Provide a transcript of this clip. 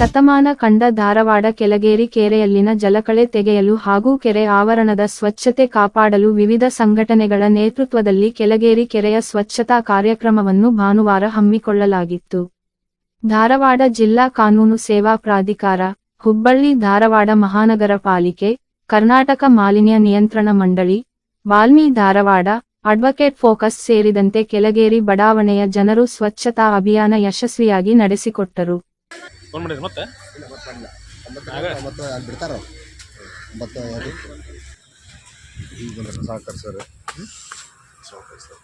ಶತಮಾನ ಕಂಡ ಧಾರವಾಡ ಕೆಳಗೇರಿ ಕೆರೆಯಲ್ಲಿನ ಜಲಕಳೆ ತೆಗೆಯಲು ಹಾಗೂ ಕೆರೆ ಆವರಣದ ಸ್ವಚ್ಛತೆ ಕಾಪಾಡಲು ವಿವಿಧ ಸಂಘಟನೆಗಳ ನೇತೃತ್ವದಲ್ಲಿ ಕೆಳಗೇರಿ ಕೆರೆಯ ಸ್ವಚ್ಛತಾ ಕಾರ್ಯಕ್ರಮವನ್ನು ಭಾನುವಾರ ಹಮ್ಮಿಕೊಳ್ಳಲಾಗಿತ್ತು. ಧಾರವಾಡ ಜಿಲ್ಲಾ ಕಾನೂನು ಸೇವಾ ಪ್ರಾಧಿಕಾರ, ಹುಬ್ಬಳ್ಳಿ ಧಾರವಾಡ ಮಹಾನಗರ ಪಾಲಿಕೆ, ಕರ್ನಾಟಕ ಮಾಲಿನ್ಯ ನಿಯಂತ್ರಣ ಮಂಡಳಿ ವಾಲ್ಮಿ ಧಾರವಾಡ, ಅಡ್ವೊಕೇಟ್ ಫೋಕಸ್ ಸೇರಿದಂತೆ ಕೆಳಗೇರಿ ಬಡಾವಣೆಯ ಜನರು ಸ್ವಚ್ಛತಾ ಅಭಿಯಾನ ಯಶಸ್ವಿಯಾಗಿ ನಡೆಸಿಕೊಟ್ಟರು. ಫೋನ್ ಮಾಡಿದ್ರು ಮತ್ತೆ? ಇಲ್ಲ ಮತ್ತೆ ಮಾಡಿಲ್ಲ. ಒಂಬತ್ತು ಮತ್ತೆ ಬಿಡ್ತಾರ? ಸರ್. ಸಾಕಾರ ಸರ್.